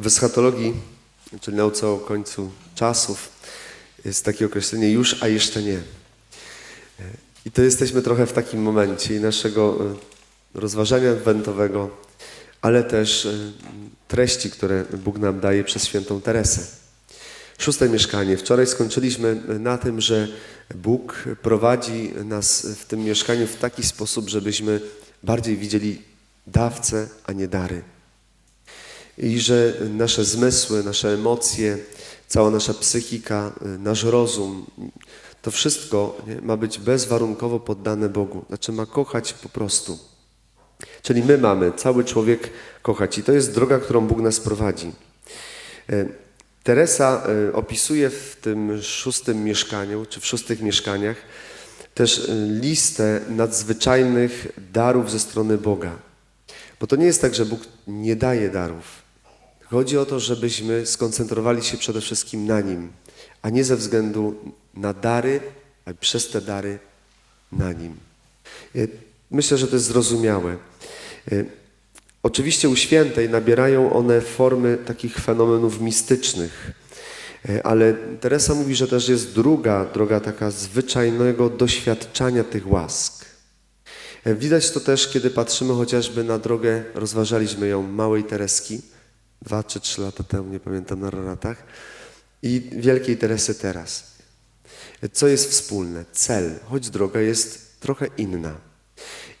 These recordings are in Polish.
W eschatologii, czyli nauce o końcu czasów, jest takie określenie już, a jeszcze nie. I to jesteśmy trochę w takim momencie naszego e, rozważania adwentowego, ale też e, treści, które Bóg nam daje przez świętą Teresę. Szóste mieszkanie. Wczoraj skończyliśmy na tym, że Bóg prowadzi nas w tym mieszkaniu w taki sposób, żebyśmy bardziej widzieli dawcę, a nie dary. I że nasze zmysły, nasze emocje, cała nasza psychika, nasz rozum, to wszystko nie, ma być bezwarunkowo poddane Bogu. Znaczy ma kochać po prostu. Czyli my mamy cały człowiek kochać i to jest droga, którą Bóg nas prowadzi. E, Teresa e, opisuje w tym szóstym mieszkaniu, czy w szóstych mieszkaniach, też listę nadzwyczajnych darów ze strony Boga. Bo to nie jest tak, że Bóg nie daje darów. Chodzi o to, żebyśmy skoncentrowali się przede wszystkim na Nim, a nie ze względu na dary, ale przez te dary na Nim. E, Myślę, że to jest zrozumiałe. E, Oczywiście u świętej nabierają one formy takich fenomenów mistycznych, E, ale Teresa mówi, że też jest druga droga taka zwyczajnego doświadczania tych łask. Widać to też, kiedy patrzymy chociażby na drogę, rozważaliśmy ją małej Tereski, dwa czy trzy lata temu, nie pamiętam na raratach, i wielkiej Teresy teraz. Co jest wspólne? Cel, choć droga jest trochę inna.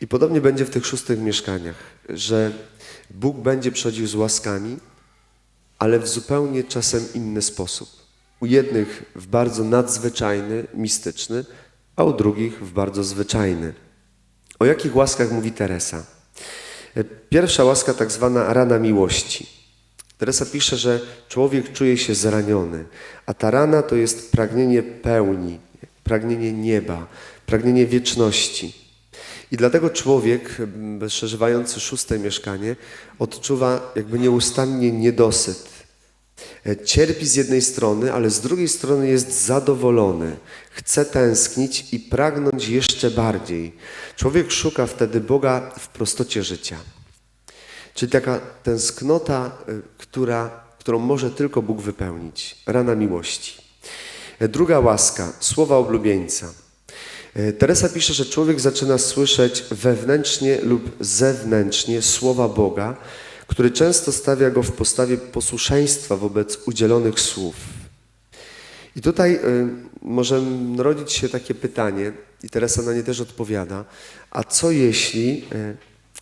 I podobnie będzie w tych szóstych mieszkaniach, że Bóg będzie przychodził z łaskami, ale w zupełnie czasem inny sposób. U jednych w bardzo nadzwyczajny, mistyczny, a u drugich w bardzo zwyczajny. O jakich łaskach mówi Teresa? Pierwsza łaska tak zwana rana miłości. Teresa pisze, że człowiek czuje się zraniony, a ta rana to jest pragnienie pełni, pragnienie nieba, pragnienie wieczności. I dlatego człowiek, przeżywający szóste mieszkanie, odczuwa jakby nieustannie niedosyt. E, Cierpi z jednej strony, ale z drugiej strony jest zadowolony. Chce tęsknić i pragnąć jeszcze bardziej. Człowiek szuka wtedy Boga w prostocie życia. Czyli taka tęsknota, y, która, którą może tylko Bóg wypełnić. Rana miłości. E, Druga łaska, słowa oblubieńca. E, Teresa pisze, że człowiek zaczyna słyszeć wewnętrznie lub zewnętrznie słowa Boga, który często stawia go w postawie posłuszeństwa wobec udzielonych słów. I tutaj y, może rodzić się takie pytanie, i Teresa na nie też odpowiada, a co jeśli y,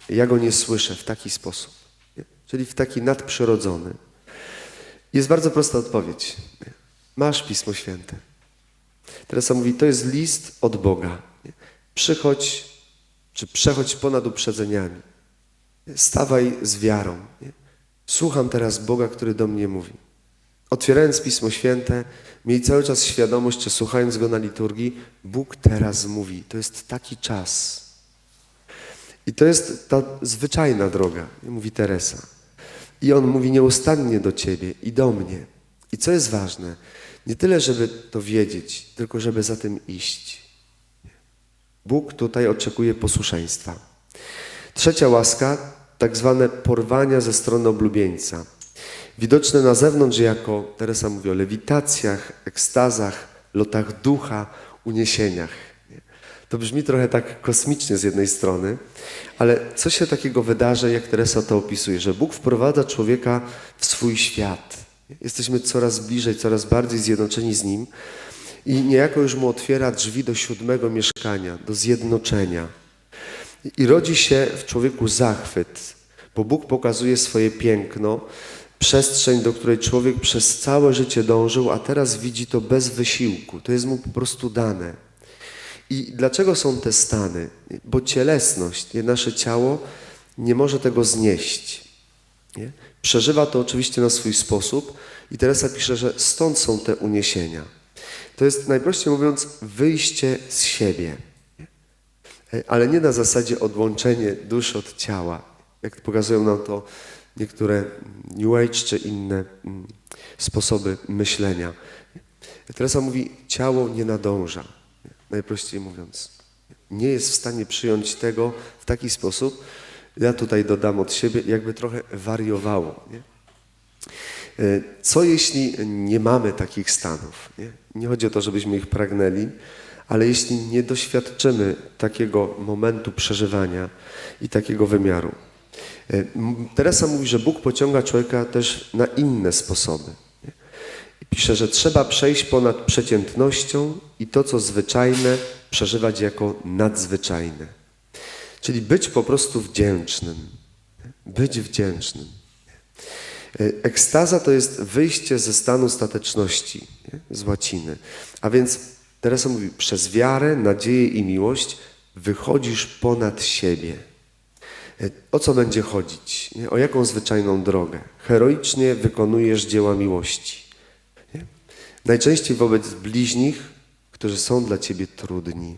ja go nie słyszę w taki sposób, nie? czyli w taki nadprzyrodzony? Jest bardzo prosta odpowiedź. Masz Pismo Święte. Teresa mówi, to jest list od Boga. nie? Przychodź, czy przechodź ponad uprzedzeniami. Stawaj z wiarą. Nie? Słucham teraz Boga, który do mnie mówi. Otwierając Pismo Święte, miej cały czas świadomość, czy słuchając Go na liturgii, Bóg teraz mówi. To jest taki czas. I to jest ta zwyczajna droga, mówi Teresa. I On mówi nieustannie do Ciebie i do mnie. I co jest ważne, nie tyle, żeby to wiedzieć, tylko żeby za tym iść. Bóg tutaj oczekuje posłuszeństwa. Trzecia łaska, tak zwane porwania ze strony oblubieńca. Widoczne na zewnątrz jako, Teresa mówi o lewitacjach, ekstazach, lotach ducha, uniesieniach. To brzmi trochę tak kosmicznie z jednej strony, ale co się takiego wydarzy, jak Teresa to opisuje, że Bóg wprowadza człowieka w swój świat. Jesteśmy coraz bliżej, coraz bardziej zjednoczeni z Nim i niejako już Mu otwiera drzwi do siódmego mieszkania, do zjednoczenia. I rodzi się w człowieku zachwyt, bo Bóg pokazuje swoje piękno, przestrzeń, do której człowiek przez całe życie dążył, a teraz widzi to bez wysiłku. To jest mu po prostu dane. I dlaczego są te stany? Bo cielesność, nasze ciało nie może tego znieść. Nie? Przeżywa to oczywiście na swój sposób i Teresa pisze, że stąd są te uniesienia. To jest najprościej mówiąc wyjście z siebie ale nie na zasadzie odłączenie duszy od ciała, jak pokazują nam to niektóre New Age czy inne mm, sposoby myślenia. Teresa mówi, ciało nie nadąża, najprościej mówiąc. Nie jest w stanie przyjąć tego w taki sposób, ja tutaj dodam od siebie, jakby trochę wariowało. Nie? E, Co jeśli nie mamy takich stanów? Nie? nie chodzi o to, żebyśmy ich pragnęli, ale jeśli nie doświadczymy takiego momentu przeżywania i takiego wymiaru. E, Teresa mówi, że Bóg pociąga człowieka też na inne sposoby. Pisze, że trzeba przejść ponad przeciętnością i to, co zwyczajne, przeżywać jako nadzwyczajne. Czyli być po prostu wdzięcznym. Być wdzięcznym. E, Ekstaza to jest wyjście ze stanu stateczności, nie? z łaciny. A więc Teresa mówi, przez wiarę, nadzieję i miłość wychodzisz ponad siebie. E, O co będzie chodzić? Nie? O jaką zwyczajną drogę? Heroicznie wykonujesz dzieła miłości. Najczęściej wobec bliźnich, którzy są dla ciebie trudni.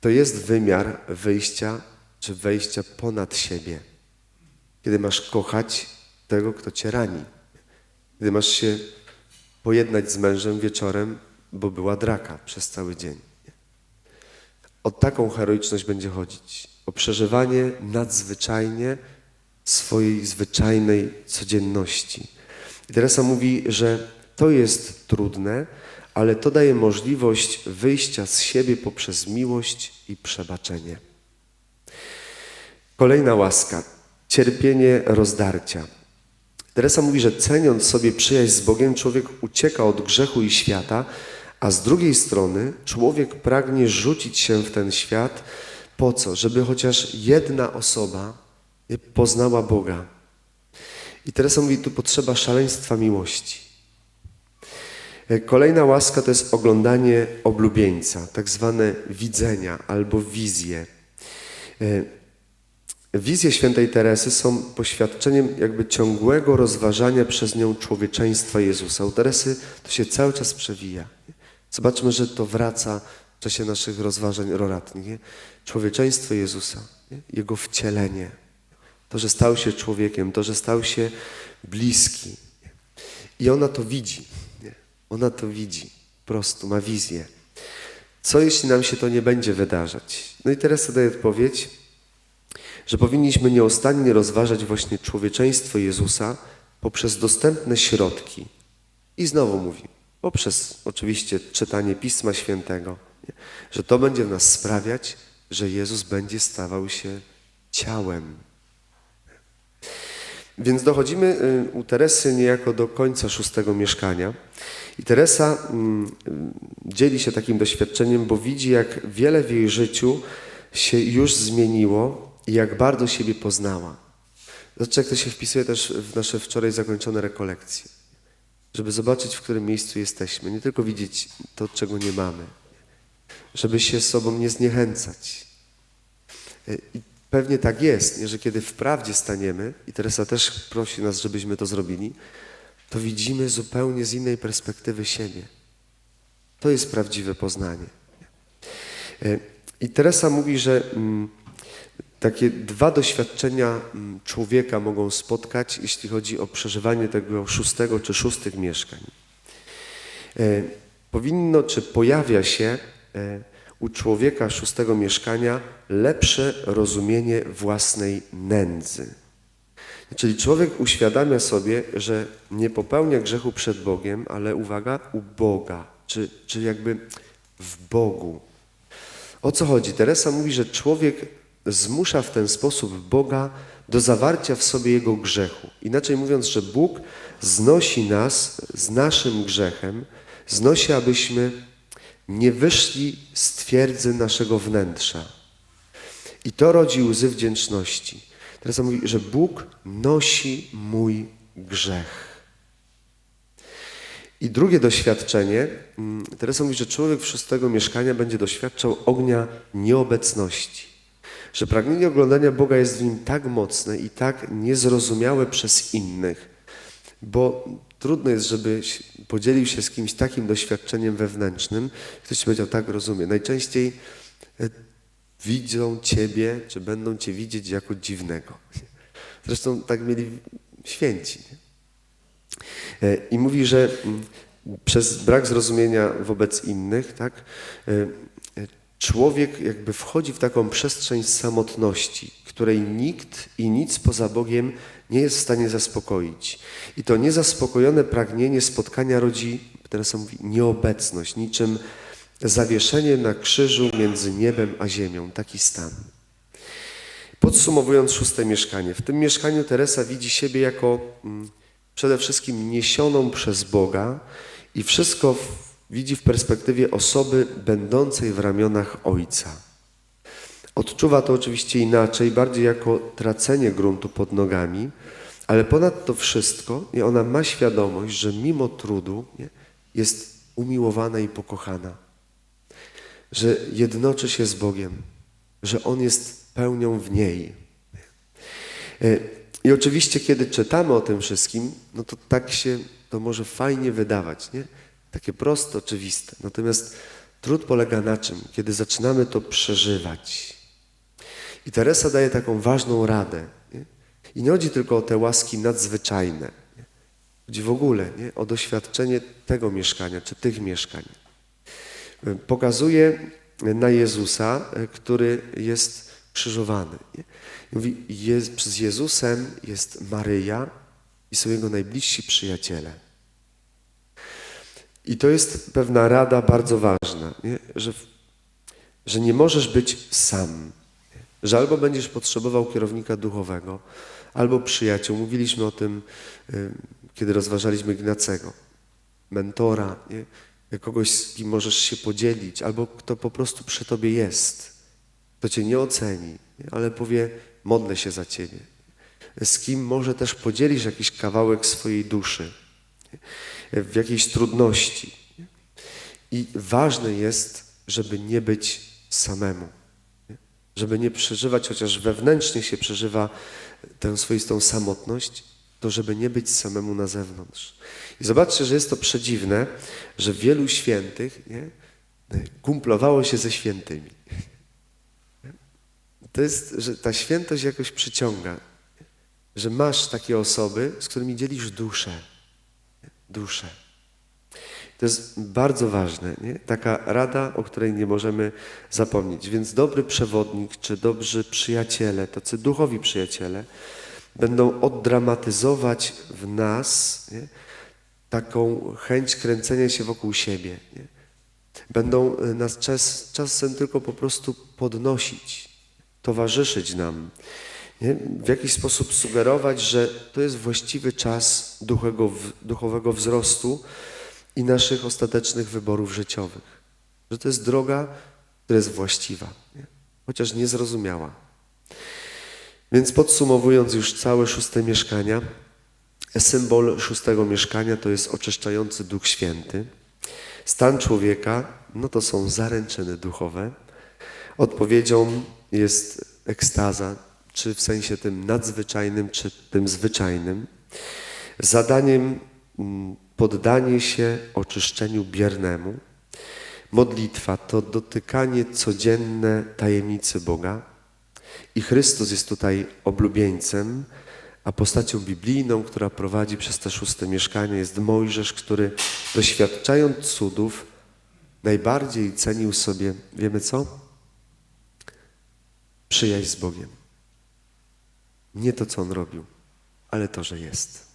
To jest wymiar wyjścia czy wejścia ponad siebie. Kiedy masz kochać tego, kto cię rani. Kiedy masz się pojednać z mężem wieczorem, bo była draka przez cały dzień. O taką heroiczność będzie chodzić. O przeżywanie nadzwyczajnie swojej zwyczajnej codzienności. I Teresa mówi, że to jest trudne, ale to daje możliwość wyjścia z siebie poprzez miłość i przebaczenie. Kolejna łaska. Cierpienie rozdarcia. Teresa mówi, że ceniąc sobie przyjaźń z Bogiem, człowiek ucieka od grzechu i świata, a z drugiej strony człowiek pragnie rzucić się w ten świat po co? Żeby chociaż jedna osoba poznała Boga. I Teresa mówi, tu potrzeba szaleństwa miłości. E, Kolejna łaska to jest oglądanie oblubieńca, tak zwane widzenia albo wizje. E, Wizje świętej Teresy są poświadczeniem jakby ciągłego rozważania przez nią człowieczeństwa Jezusa. U Teresy to się cały czas przewija. Zobaczmy, że to wraca w czasie naszych rozważań roratnych. Nie? Człowieczeństwo Jezusa, nie? Jego wcielenie, to, że stał się człowiekiem, to, że stał się bliski. I ona to widzi. Ona to widzi. Po prostu ma wizję. Co jeśli nam się to nie będzie wydarzać? No i Teresa daje odpowiedź, że powinniśmy nieustannie rozważać właśnie człowieczeństwo Jezusa poprzez dostępne środki. I znowu mówi, poprzez oczywiście czytanie Pisma Świętego, że to będzie w nas sprawiać, że Jezus będzie stawał się ciałem. Więc dochodzimy y, u Teresy niejako do końca szóstego mieszkania. I Teresa mm, dzieli się takim doświadczeniem, bo widzi, jak wiele w jej życiu się już zmieniło i jak bardzo siebie poznała. Zobaczcie, jak to się wpisuje też w nasze wczoraj zakończone rekolekcje. Żeby zobaczyć, w którym miejscu jesteśmy. Nie tylko widzieć to, czego nie mamy. Żeby się sobą nie zniechęcać. Y, I pewnie tak jest, że kiedy w prawdzie staniemy, i Teresa też prosi nas, żebyśmy to zrobili, to widzimy zupełnie z innej perspektywy siebie. To jest prawdziwe poznanie. Y, I Teresa mówi, że mm, takie dwa doświadczenia mm, człowieka mogą spotkać, jeśli chodzi o przeżywanie tego szóstego czy szóstych mieszkań. E, Powinno, czy pojawia się e, u człowieka szóstego mieszkania lepsze rozumienie własnej nędzy. Czyli człowiek uświadamia sobie, że nie popełnia grzechu przed Bogiem, ale uwaga, u Boga, czy, czy jakby w Bogu. O co chodzi? Teresa mówi, że człowiek zmusza w ten sposób Boga do zawarcia w sobie jego grzechu. Inaczej mówiąc, że Bóg znosi nas z naszym grzechem, znosi, abyśmy nie wyszli z twierdzy naszego wnętrza. I to rodzi łzy wdzięczności. Teresa mówi, że Bóg nosi mój grzech. I drugie doświadczenie, mm, Teresa mówi, że człowiek szóstego mieszkania będzie doświadczał ognia nieobecności. Że pragnienie oglądania Boga jest w nim tak mocne i tak niezrozumiałe przez innych, bo trudno jest, żeby podzielił się z kimś takim doświadczeniem wewnętrznym, ktoś powiedział, tak rozumie. Najczęściej e, widzą Ciebie, czy będą Cię widzieć jako dziwnego. Zresztą tak mieli święci. Nie? E, I mówi, że mm, przez brak zrozumienia wobec innych, tak, e, człowiek jakby wchodzi w taką przestrzeń samotności, której nikt i nic poza Bogiem nie jest w stanie zaspokoić. I to niezaspokojone pragnienie spotkania rodzi, teraz mówi, nieobecność, niczym zawieszenie na krzyżu między niebem a ziemią. Taki stan. Podsumowując szóste mieszkanie. W tym mieszkaniu Teresa widzi siebie jako mm, przede wszystkim niesioną przez Boga i wszystko widzi w perspektywie osoby będącej w ramionach Ojca. Odczuwa to oczywiście inaczej, bardziej jako tracenie gruntu pod nogami, ale ponad to wszystko nie, ona ma świadomość, że mimo trudu nie, jest umiłowana i pokochana, że jednoczy się z Bogiem, że On jest pełnią w niej. E, I oczywiście, kiedy czytamy o tym wszystkim, no to tak się to może fajnie wydawać, nie? Takie proste, oczywiste. Natomiast trud polega na czym? Kiedy zaczynamy to przeżywać. I Teresa daje taką ważną radę. Nie? I nie chodzi tylko o te łaski nadzwyczajne. Nie? Chodzi w ogóle nie? o doświadczenie tego mieszkania, czy tych mieszkań. Pokazuje na Jezusa, który jest krzyżowany. Nie? Mówi, jest, z Jezusem jest Maryja i są Jego najbliżsi przyjaciele. I to jest pewna rada bardzo ważna, nie? Że, że nie możesz być sam. Że albo będziesz potrzebował kierownika duchowego, albo przyjaciół. Mówiliśmy o tym, y, kiedy rozważaliśmy Ignacego. Mentora, nie? kogoś, z kim możesz się podzielić, albo kto po prostu przy tobie jest. Kto cię nie oceni, nie? ale powie, modlę się za ciebie. Z kim może też podzielisz jakiś kawałek swojej duszy, nie? w jakiejś trudności. I ważne jest, żeby nie być samemu żeby nie przeżywać, chociaż wewnętrznie się przeżywa tę swoistą samotność, to żeby nie być samemu na zewnątrz. I zobaczcie, że jest to przedziwne, że wielu świętych nie, kumplowało się ze świętymi. To jest, że ta świętość jakoś przyciąga, że masz takie osoby, z którymi dzielisz duszę. Duszę. To jest bardzo ważne, nie? taka rada, o której nie możemy zapomnieć. Więc dobry przewodnik, czy dobrzy przyjaciele, tacy duchowi przyjaciele, będą oddramatyzować w nas nie? taką chęć kręcenia się wokół siebie. Nie? Będą e, nas czas, czasem tylko po prostu podnosić, towarzyszyć nam. Nie? W jakiś sposób sugerować, że to jest właściwy czas duchowego, duchowego wzrostu, i naszych ostatecznych wyborów życiowych. Że to jest droga, która jest właściwa, nie? chociaż niezrozumiała. Więc podsumowując już całe szóste mieszkania, symbol szóstego mieszkania to jest oczyszczający Duch Święty. Stan człowieka, no to są zaręczyny duchowe. Odpowiedzią jest ekstaza, czy w sensie tym nadzwyczajnym, czy tym zwyczajnym. Zadaniem mm, poddanie się oczyszczeniu biernemu. Modlitwa to dotykanie codzienne tajemnicy Boga. I Chrystus jest tutaj oblubieńcem, a postacią biblijną, która prowadzi przez te szóste mieszkanie, jest Mojżesz, który doświadczając cudów, najbardziej cenił sobie, wiemy co? Przyjaźń z Bogiem. Nie to, co on robił, ale to, że jest.